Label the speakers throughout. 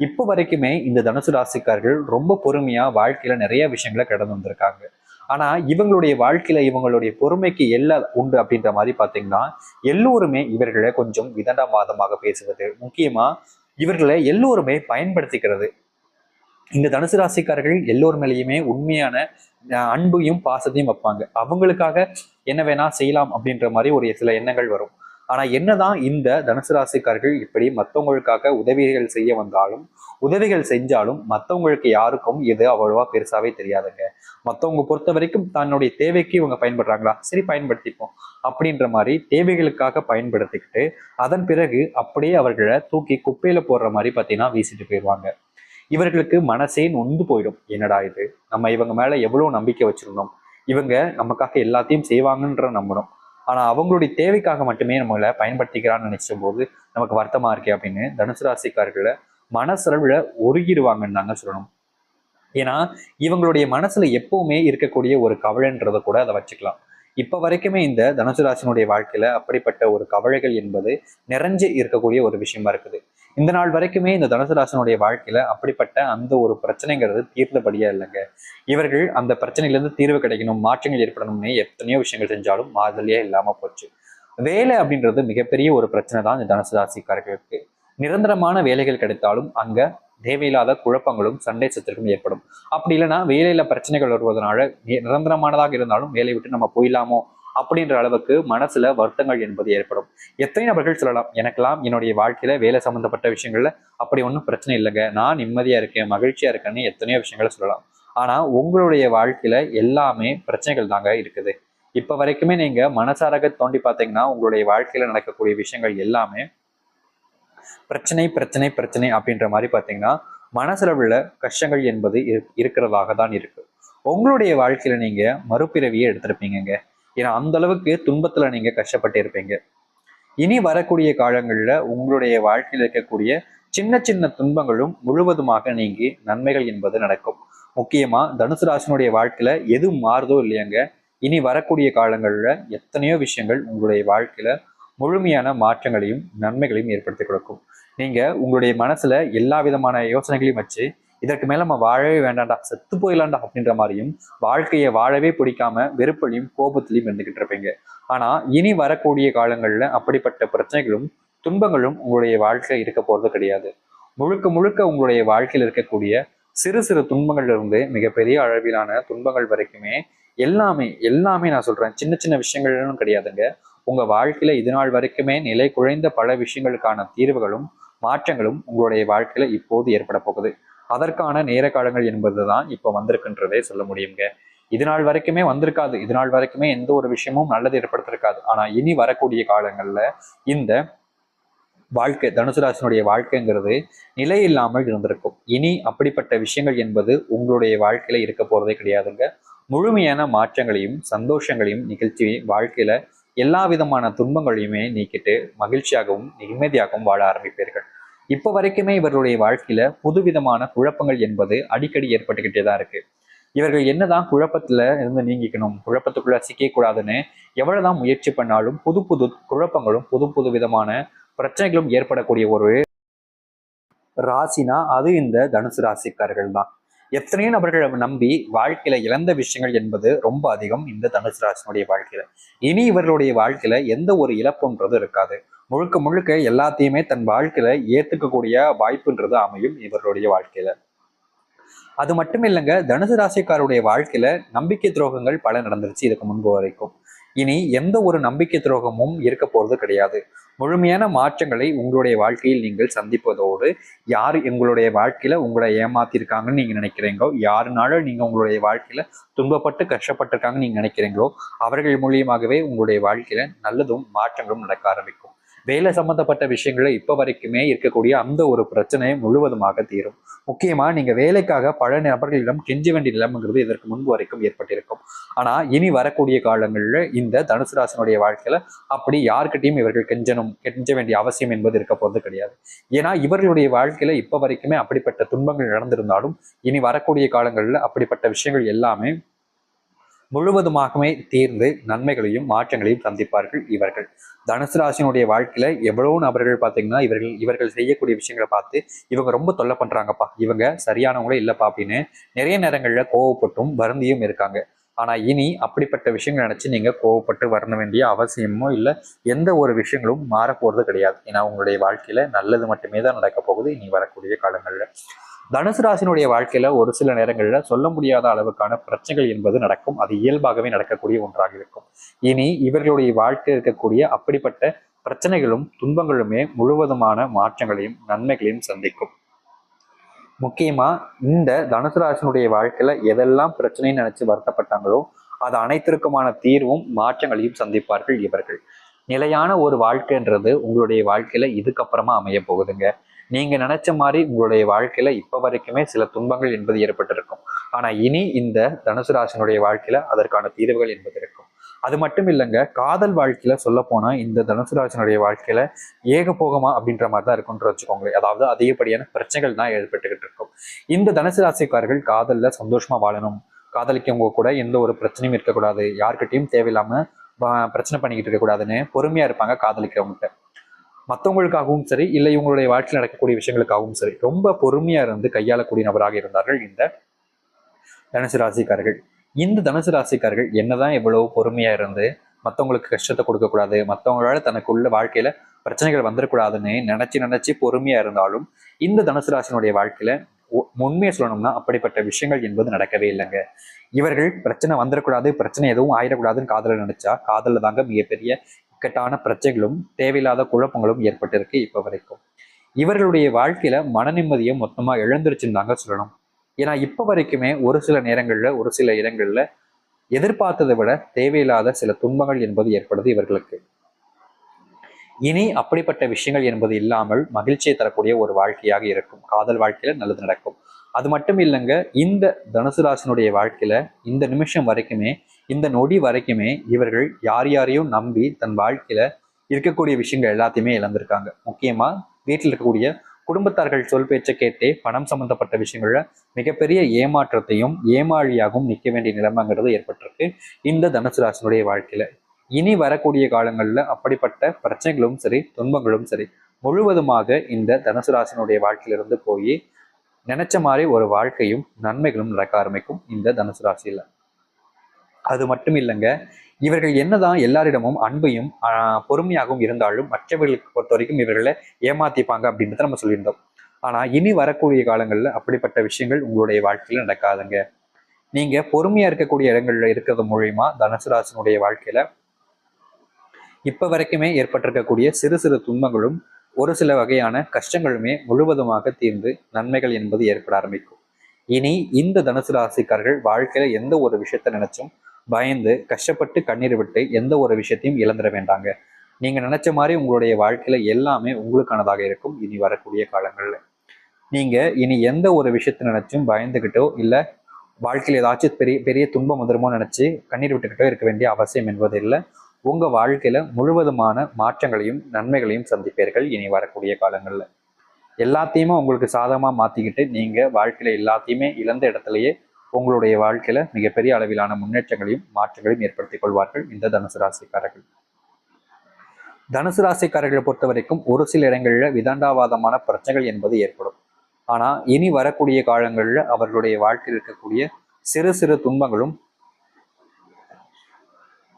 Speaker 1: இப்போ வரைக்குமே இந்த தனுசு ராசிக்காரர்கள் ரொம்ப பொறுமையா வாழ்க்கையில நிறைய விஷயங்களை கடந்து வந்திருக்காங்க. ஆனா இவங்களுடைய வாழ்க்கையில இவங்களுடைய பொறுமைக்கு எல்லா உண்டு அப்படின்ற மாதிரி பாத்தீங்கன்னா எல்லோருமே இவர்களை கொஞ்சம் விதண்டாவாதமாக பேசுவது முக்கியமா இவர்களை எல்லோருமே பயன்படுத்திக்கிறது. இந்த தனுசு ராசிக்காரர்கள் எல்லோர் மேலேயுமே உண்மையான அஹ், அன்பையும் பாசத்தையும் வைப்பாங்க. அவங்களுக்காக என்ன வேணா செய்யலாம் அப்படின்ற மாதிரி ஒரு சில எண்ணங்கள் வரும். ஆனா என்னதான் இந்த தனுசு ராசிக்காரர்கள் இப்படி மற்றவங்களுக்காக உதவிகள் செய்ய வந்தாலும் உதவிகள் செஞ்சாலும் மற்றவங்களுக்கு யாருக்கும் இது அவ்வளவா பெருசாவே தெரியாதுங்க. மற்றவங்க பொறுத்த வரைக்கும் தன்னுடைய தேவைக்கு இவங்க பயன்படுறாங்களா? சரி பயன்படுத்திப்போம். அப்படின்ற மாதிரி தேவைகளுக்காக பயன்படுத்திக்கிட்டு அதன் பிறகு அப்படியே அவர்களை தூக்கி குப்பையில போடுற மாதிரி பார்த்தீங்கன்னா வீசிட்டு போயிடுவாங்க. இவர்களுக்கு மனசே நொந்து போயிடும். என்னடா இது? நம்ம இவங்க மேல எவ்வளவு நம்பிக்கை வச்சிருந்தோம்? இவங்க நமக்காக எல்லாத்தையும் செய்வாங்கன்ற நம்பணும் ஆனால் அவங்களுடைய தேவைக்காக மட்டுமே நம்மளை பயன்படுத்திக்கிறான்னு நினைச்ச போது நமக்கு வருத்தமாக இருக்கே அப்படின்னு தனுசு ராசிக்காரர்களை மனசளவில் ஒருகிடுவாங்கன்னு தாங்க சொல்லணும். ஏன்னா இவங்களுடைய மனசுல எப்பவுமே இருக்கக்கூடிய ஒரு கவலைன்றதை கூட அதை வச்சுக்கலாம். இப்ப வரைக்குமே இந்த தனுசு ராசினுடைய வாழ்க்கையில அப்படிப்பட்ட ஒரு கவலைகள் என்பது நிறைஞ்சு இருக்கக்கூடிய ஒரு விஷயமா இருக்குது. இந்த நாள் வரைக்குமே இந்த தனுசு ராசினுடைய வாழ்க்கையில அப்படிப்பட்ட அந்த ஒரு பிரச்சனைங்கிறது தீர்ந்தபடியா இல்லைங்க. இவர்கள் அந்த பிரச்சனையிலேருந்து தீர்வு கிடைக்கணும் மாற்றங்கள் ஏற்படணும்னு எத்தனையோ விஷயங்கள் செஞ்சாலும் மாதிரியே இல்லாம போச்சு. வேலை அப்படின்றது மிகப்பெரிய ஒரு பிரச்சனை தான் இந்த தனுசு ராசிக்காரர்களுக்கு. நிரந்தரமான வேலைகள் கிடைத்தாலும் அங்க தேவையில்லாத குழப்பங்களும் சண்டை சத்திற்கும் ஏற்படும். அப்படி இல்லைன்னா வேலையில பிரச்சனைகள் வருவதனால நி- நிரந்தரமானதாக இருந்தாலும் வேலையை விட்டு நம்ம போயிடலாமோ? அப்படின்ற அளவுக்கு மனசுல வருத்தங்கள் என்பது ஏற்படும். எத்தனை நபர்கள் சொல்லலாம் எனக்கெல்லாம் என்னுடைய வாழ்க்கையில வேலை சம்பந்தப்பட்ட விஷயங்கள்ல அப்படி ஒன்றும் பிரச்சனை இல்லைங்க. நான் நிம்மதியா இருக்கேன் மகிழ்ச்சியா இருக்கேன்னு எத்தனையோ விஷயங்களை சொல்லலாம். ஆனா உங்களுடைய வாழ்க்கையில எல்லாமே பிரச்சனைகள் தாங்க இருக்குது. இப்ப வரைக்குமே நீங்க மனசாரக தோண்டி பார்த்தீங்கன்னா உங்களுடைய வாழ்க்கையில நடக்கக்கூடிய விஷயங்கள் எல்லாமே பிரச்சனை பிரச்சனை பிரச்சனை அப்படின்ற மாதிரி பார்த்தீங்கன்னா மனசளவில் கஷ்டங்கள் என்பது இருக்கிறதாக தான் இருக்கு. உங்களுடைய வாழ்க்கையில நீங்க மறுபிறவியே எடுத்திருப்பீங்கங்க. ஏன்னா அந்த அளவுக்கு துன்பத்துல நீங்க கஷ்டப்பட்டு இருப்பீங்க. இனி வரக்கூடிய காலங்கள்ல உங்களுடைய வாழ்க்கையில் இருக்கக்கூடிய சின்ன சின்ன துன்பங்களும் முழுவதுமாக நீங்கி நன்மைகள் என்பது நடக்கும். முக்கியமா தனுசு ராசினுடைய வாழ்க்கையில எது மாறுதோ இல்லையாங்க இனி வரக்கூடிய காலங்கள்ல எத்தனையோ விஷயங்கள் உங்களுடைய வாழ்க்கையில முழுமையான மாற்றங்களையும் நன்மைகளையும் ஏற்படுத்தி கொடுக்கும். நீங்க உங்களுடைய மனசுல எல்லா விதமான யோசனைகளையும் வச்சு இதற்கு மேல நம்ம வாழவே வேண்டாம்டா செத்து போயிடலாண்டா அப்படின்ற மாதிரியும் வாழ்க்கையை வாழவே பிடிக்காம வெறுப்பிலையும் கோபத்திலையும் இருந்துகிட்டு இருப்பீங்க. ஆனா இனி வரக்கூடிய காலங்கள்ல அப்படிப்பட்ட பிரச்சனைகளும் துன்பங்களும் உங்களுடைய வாழ்க்கை இருக்க போறது கிடையாது. முழுக்க முழுக்க உங்களுடைய வாழ்க்கையில் இருக்கக்கூடிய சிறு சிறு துன்பங்கள்ல இருந்து மிகப்பெரிய அளவிலான துன்பங்கள் வரைக்குமே எல்லாமே எல்லாமே நான் சொல்றேன். சின்ன சின்ன விஷயங்கள்னு கிடையாதுங்க. உங்க வாழ்க்கையில இது நாள் வரைக்குமே நிலை குறைந்த பல விஷயங்களுக்கான தீர்வுகளும் மாற்றங்களும் உங்களுடைய வாழ்க்கையில இப்போது ஏற்பட போகுது. அதற்கான நேர காலங்கள் என்பதுதான் இப்போ வந்திருக்குன்றதே சொல்ல முடியுங்க இது நாள் வரைக்குமே வந்திருக்காது. இது நாள் வரைக்குமே எந்த ஒரு விஷயமும் நல்லது ஏற்படுத்திருக்காது. ஆனா இனி வரக்கூடிய காலங்கள்ல இந்த வாழ்க்கை தனுசு ராசினுடைய வாழ்க்கைங்கிறது நிலை இல்லாமல் இருந்திருக்கும். இனி அப்படிப்பட்ட விஷயங்கள் என்பது உங்களுடைய வாழ்க்கையில இருக்க போறதே கிடையாதுங்க. முழுமையான மாற்றங்களையும் சந்தோஷங்களையும் நிகழ்ச்சி வாழ்க்கையில எல்லா விதமான துன்பங்களையுமே நீக்கிட்டு மகிழ்ச்சியாகவும் நிம்மதியாகவும் வாழ ஆரம்பிப்பீர்கள். இப்போ வரைக்குமே இவர்களுடைய வாழ்க்கையில புதுவிதமான குழப்பங்கள் என்பது அடிக்கடி ஏற்பட்டுக்கிட்டே தான் இருக்கு. இவர்கள் என்னதான் குழப்பத்துல இருந்து நீங்கிக்கணும் குழப்பத்துக்குள்ள சிக்கக்கூடாதுன்னு எவ்வளவுதான் முயற்சி பண்ணாலும் புது புது குழப்பங்களும் புது புது விதமான பிரச்சனைகளும் ஏற்படக்கூடிய ஒரு ராசினா அது இந்த தனுசு ராசிக்காரர்கள் தான். எத்தனையோ நபர்களை நம்பி வாழ்க்கையில இழந்த விஷயங்கள் என்பது ரொம்ப அதிகம் இந்த தனுசு ராசினுடைய வாழ்க்கையில. இனி இவர்களுடைய வாழ்க்கையில எந்த ஒரு இழப்புன்றது இருக்காது. முழுக்க முழுக்க எல்லாத்தையுமே தன் வாழ்க்கையில ஏத்துக்கக்கூடிய வாய்ப்புன்றது அமையும் இவர்களுடைய வாழ்க்கையில. அது மட்டும் இல்லைங்க தனுசு ராசிக்காருடைய வாழ்க்கையில நம்பிக்கை துரோகங்கள் பல நடந்துருச்சு இதுக்கு முன்பு வரைக்கும். இனி எந்த ஒரு நம்பிக்கை துரோகமும் இருக்க போறது கிடையாது. முழுமையான மாற்றங்களை உங்களுடைய வாழ்க்கையில் நீங்கள் சந்திப்பதோடு யார் எங்களுடைய வாழ்க்கையில உங்களை ஏமாத்திருக்காங்கன்னு நீங்க நினைக்கிறீங்களோ யாருனால நீங்க உங்களுடைய வாழ்க்கையில துன்பப்பட்டு கஷ்டப்பட்டிருக்காங்கன்னு நீங்க நினைக்கிறீங்களோ அவர்கள் மூலியமாகவே உங்களுடைய வாழ்க்கையில நல்லதும் மாற்றங்களும் நடக்க ஆரம்பிக்கும். வேலை சம்பந்தப்பட்ட விஷயங்களை இப்போ வரைக்குமே இருக்கக்கூடிய அந்த ஒரு பிரச்சனையை முழுவதுமாக தீரும். முக்கியமாக நீங்கள் வேலைக்காக பல நபர்களிடம் கெஞ்ச வேண்டிய நிலைமைங்கிறது இதற்கு முன்பு வரைக்கும் ஏற்பட்டிருக்கும். ஆனால் இனி வரக்கூடிய காலங்களில் இந்த தனுசு ராசனுடைய வாழ்க்கையில் அப்படி யார்கிட்டயும் இவர்கள் கெஞ்சணும் கெஞ்ச வேண்டிய அவசியம் என்பது இருக்க போகிறது கிடையாது. ஏன்னா இவர்களுடைய வாழ்க்கையில் இப்போ வரைக்குமே அப்படிப்பட்ட துன்பங்கள் நடந்திருந்தாலும் இனி வரக்கூடிய காலங்களில் அப்படிப்பட்ட விஷயங்கள் எல்லாமே முழுவதுமாகவே தீர்ந்து நன்மைகளையும் மாற்றங்களையும் சந்திப்பார்கள் இவர்கள். தனுசு ராசினுடைய வாழ்க்கையில எவ்வளவு நபர்கள் பார்த்தீங்கன்னா இவர்கள் இவர்கள் செய்யக்கூடிய விஷயங்களை பார்த்து இவங்க ரொம்ப தொல்லை பண்றாங்கப்பா. இவங்க சரியானவங்களே இல்லப்பா அப்படின்னு நிறைய நேரங்கள்ல கோவப்பட்டும் வருந்தியும் இருக்காங்க. ஆனா இனி அப்படிப்பட்ட விஷயங்கள் நினைச்சு நீங்க கோவப்பட்டு வரண வேண்டிய அவசியமோ இல்லை எந்த ஒரு விஷயங்களும் மாறப்போறது கிடையாது. ஏன்னா உங்களுடைய வாழ்க்கையில நல்லது மட்டுமே தான் நடக்க போகுது. இனி வரக்கூடிய காலங்கள்ல தனுசு ராசினுடைய வாழ்க்கையில ஒரு சில நேரங்களில் சொல்ல முடியாத அளவுக்கான பிரச்சனைகள் என்பது நடக்கும். அது இயல்பாகவே நடக்கக்கூடிய ஒன்றாக இருக்கும். இனி இவர்களுடைய வாழ்க்கை இருக்கக்கூடிய அப்படிப்பட்ட பிரச்சனைகளும் துன்பங்களுமே முழுவதுமான மாற்றங்களையும் நன்மைகளையும் சந்திக்கும். முக்கியமா இந்த தனுசு ராசினுடைய வாழ்க்கையில எதெல்லாம் பிரச்சனைன்னு நினைச்சு வருத்தப்பட்டாங்களோ அது அனைத்திற்குமான தீர்வும் மாற்றங்களையும் சந்திப்பார்கள் இவர்கள். நிலையான ஒரு வாழ்க்கைன்றது உங்களுடைய வாழ்க்கையில இதுக்கப்புறமா அமைய போகுதுங்க. நீங்க நினைச்ச மாதிரி உங்களுடைய வாழ்க்கையில இப்ப வரைக்குமே சில துன்பங்கள் என்பது ஏற்பட்டிருக்கும். ஆனா இனி இந்த தனுசு ராசினுடைய வாழ்க்கையில அதற்கான தீர்வுகள் என்பது இருக்கும். அது மட்டும் இல்லைங்க காதல் வாழ்க்கையில சொல்ல போனா இந்த தனுசு ராசினுடைய வாழ்க்கையில ஏகபோகமா அப்படின்ற மாதிரி தான் இருக்கும்னு வச்சுக்கோங்களேன். அதாவது அதிகப்படியான பிரச்சனைகள் தான் ஏற்பட்டுக்கிட்டு இருக்கும். இந்த தனுசு ராசிக்காரர்கள் காதல்ல சந்தோஷமா வாழணும். காதலிக்கவங்க கூட எந்த ஒரு பிரச்சனையும் இருக்கக்கூடாது. யார்கிட்டையும் தேவையில்லாம பிரச்சனை பண்ணிக்கிட்டு இருக்கக்கூடாதுன்னு பொறுமையா இருப்பாங்க காதலிக்கிறவங்ககிட்ட மற்றவங்களுக்காகவும் சரி இல்லை இவங்களுடைய வாழ்க்கையில் நடக்கக்கூடிய விஷயங்களுக்காகவும் சரி ரொம்ப பொறுமையா இருந்து கையாளக்கூடிய நபராக இருந்தார்கள் இந்த தனுசு ராசிக்காரர்கள். இந்த தனுசு ராசிக்காரர்கள் என்னதான் எவ்வளவு பொறுமையா இருந்து மற்றவங்களுக்கு கஷ்டத்தை கொடுக்கக்கூடாது மற்றவங்களால தனக்குள்ள வாழ்க்கையில பிரச்சனைகள் வந்துடக்கூடாதுன்னு நினைச்சு நினைச்சு பொறுமையா இருந்தாலும் இந்த தனுசு ராசினுடைய வாழ்க்கையில உண்மையை சொல்லணும்னா அப்படிப்பட்ட விஷயங்கள் என்பது நடக்கவே இல்லைங்க. இவர்கள் பிரச்சனை வந்துடக்கூடாது பிரச்சனை எதுவும் ஆயிடக்கூடாதுன்னு காதல நினைச்சா காதல தாங்க மிகப்பெரிய இக்கட்டான பிரச்சனைகளும் தேவையில்லாத குழப்பங்களும் ஏற்பட்டிருக்கு இப்போ வரைக்கும். இவர்களுடைய வாழ்க்கையில மன நிம்மதியை மொத்தமா இழந்துருச்சுன்னு தாங்க சொல்லணும். ஏன்னா இப்போ வரைக்குமே ஒரு சில நேரங்கள்ல ஒரு சில இடங்கள்ல எதிர்பார்த்ததை விட தேவையில்லாத சில துன்பங்கள் என்பது ஏற்படுது இவர்களுக்கு. இனி அப்படிப்பட்ட விஷயங்கள் என்பது இல்லாமல் மகிழ்ச்சியை தரக்கூடிய ஒரு வாழ்க்கையாக இருக்கும். காதல் வாழ்க்கையில நல்லது நடக்கும். அது மட்டும் இல்லைங்க இந்த தனுசு ராசினுடைய வாழ்க்கையில இந்த நிமிஷம் வரைக்குமே இந்த நொடி வரைக்குமே இவர்கள் யார் யாரையும் நம்பி தன் வாழ்க்கையில இருக்கக்கூடிய விஷயங்கள் எல்லாத்தையுமே இழந்திருக்காங்க. முக்கியமா வீட்டில் இருக்கக்கூடிய குடும்பத்தார்கள் சொல் பேச்சை கேட்டே பணம் சம்பந்தப்பட்ட விஷயங்கள்ல மிகப்பெரிய ஏமாற்றத்தையும் ஏமாழியாகவும் நிற்க வேண்டிய நிலைமைங்கிறது ஏற்பட்டிருக்கு இந்த தனுசு ராசினுடைய வாழ்க்கையில. இனி வரக்கூடிய காலங்களில் அப்படிப்பட்ட பிரச்சனைகளும் சரி துன்பங்களும் சரி முழுவதுமாக இந்த தனுசு ராசினுடைய வாழ்க்கையிலிருந்து போய் நினைச்ச மாதிரி ஒரு வாழ்க்கையும் நன்மைகளும் நடக்க ஆரம்பிக்கும் இந்த தனுசு ராசியில. அது மட்டும் இல்லைங்க இவர்கள் என்னதான் எல்லாரிடமும் அன்பையும் பொறுமையாகவும் இருந்தாலும் மற்றவர்களுக்கு பொறுத்த வரைக்கும் இவர்களை ஏமாத்திப்பாங்க அப்படின்றத நம்ம சொல்லியிருந்தோம். ஆனா இனி வரக்கூடிய காலங்களில் அப்படிப்பட்ட விஷயங்கள் உங்களுடைய வாழ்க்கையில நடக்காதுங்க. நீங்க பொறுமையா இருக்கக்கூடிய இடங்கள்ல இருக்கிறது மூலியமா தனுசு ராசினுடைய வாழ்க்கையில இப்ப வரைக்குமே ஏற்பட்டிருக்கக்கூடிய சிறு சிறு துன்பங்களும் ஒரு சில வகையான கஷ்டங்களுமே முழுவதுமாக தீர்ந்து நன்மைகள் என்பது ஏற்பட ஆரம்பிக்கும். இனி இந்த தனுசு ராசிக்காரர்கள் வாழ்க்கையில எந்த ஒரு விஷயத்த நினைச்சும் பயந்து கஷ்டப்பட்டு கண்ணீர் விட்டு எந்த ஒரு விஷயத்தையும் இழந்துட வேண்டாங்க. நீங்க நினைச்ச மாதிரி உங்களுடைய வாழ்க்கையில எல்லாமே உங்களுக்கானதாக இருக்கும். இனி வரக்கூடிய காலங்கள்ல. நீங்க இனி எந்த ஒரு விஷயத்த நினைச்சும் பயந்துகிட்டோ இல்லை வாழ்க்கையில் ஏதாச்சும் பெரிய பெரிய துன்பம் வந்துருமோ நினைச்சு கண்ணீர் விட்டுக்கிட்டோ இருக்க வேண்டிய அவசியம் என்பது இல்லை. உங்க வாழ்க்கையில முழுவதுமான மாற்றங்களையும் நன்மைகளையும் சந்திப்பீர்கள் இனி வரக்கூடிய காலங்கள்ல. எல்லாத்தையுமே உங்களுக்கு சாதகமா மாத்திக்கிட்டு நீங்க வாழ்க்கையில எல்லாத்தையுமே இழந்த இடத்துலயே உங்களுடைய வாழ்க்கையில மிகப்பெரிய அளவிலான முன்னேற்றங்களையும் மாற்றங்களையும் ஏற்படுத்திக் கொள்வார்கள் இந்த தனுசு ராசிக்காரர்கள். தனுசு ராசிக்காரர்களை பொறுத்த வரைக்கும் ஒரு சில இடங்களில் விதண்டாவாதமான பிரச்சனைகள் என்பது ஏற்படும். ஆனால் இனி வரக்கூடிய காலங்களில் அவர்களுடைய வாழ்க்கையில் இருக்கக்கூடிய சிறு சிறு துன்பங்களும்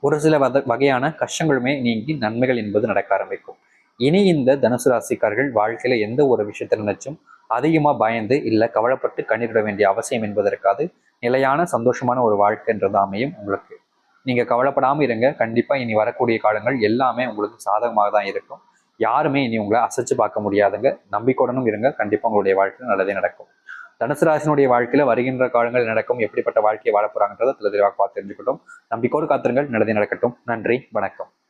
Speaker 1: ஒரு சில வத வகையான கஷ்டங்களுமே நீங்கி நன்மைகள் என்பது நடக்க ஆரம்பிக்கும். இனி இந்த தனுசு ராசிக்காரர்கள் வாழ்க்கையில எந்த ஒரு விஷயத்தை நினைச்சும் அதிகமாக பயந்து இல்லை கவலைப்பட்டு கண்ணீரிட வேண்டிய அவசியம் என்பதற்காது. நிலையான சந்தோஷமான ஒரு வாழ்க்கைன்றது அமையும் உங்களுக்கு. நீங்கள் கவலைப்படாமல் இருங்க. கண்டிப்பாக இனி வரக்கூடிய காலங்கள் எல்லாமே உங்களுக்கு சாதகமாக தான் இருக்கும். யாருமே இனி உங்களை அசைச்சு பார்க்க முடியாதுங்க. நம்பிக்கையுடனும் இருங்க. கண்டிப்பாக உங்களுடைய வாழ்க்கை நல்லதே நடக்கும். தனுசு ராசினுடைய வாழ்க்கையில் வருகின்ற காலங்கள் நடக்கும்? எப்படிப்பட்ட வாழ்க்கையை வாழ போறாங்கன்றதை தெளிவாக பார்த்து தெரிஞ்சுக்கிட்டோம். நம்பிக்கோடு காத்திருங்கள். நல்லதே நடக்கட்டும். நன்றி. வணக்கம்.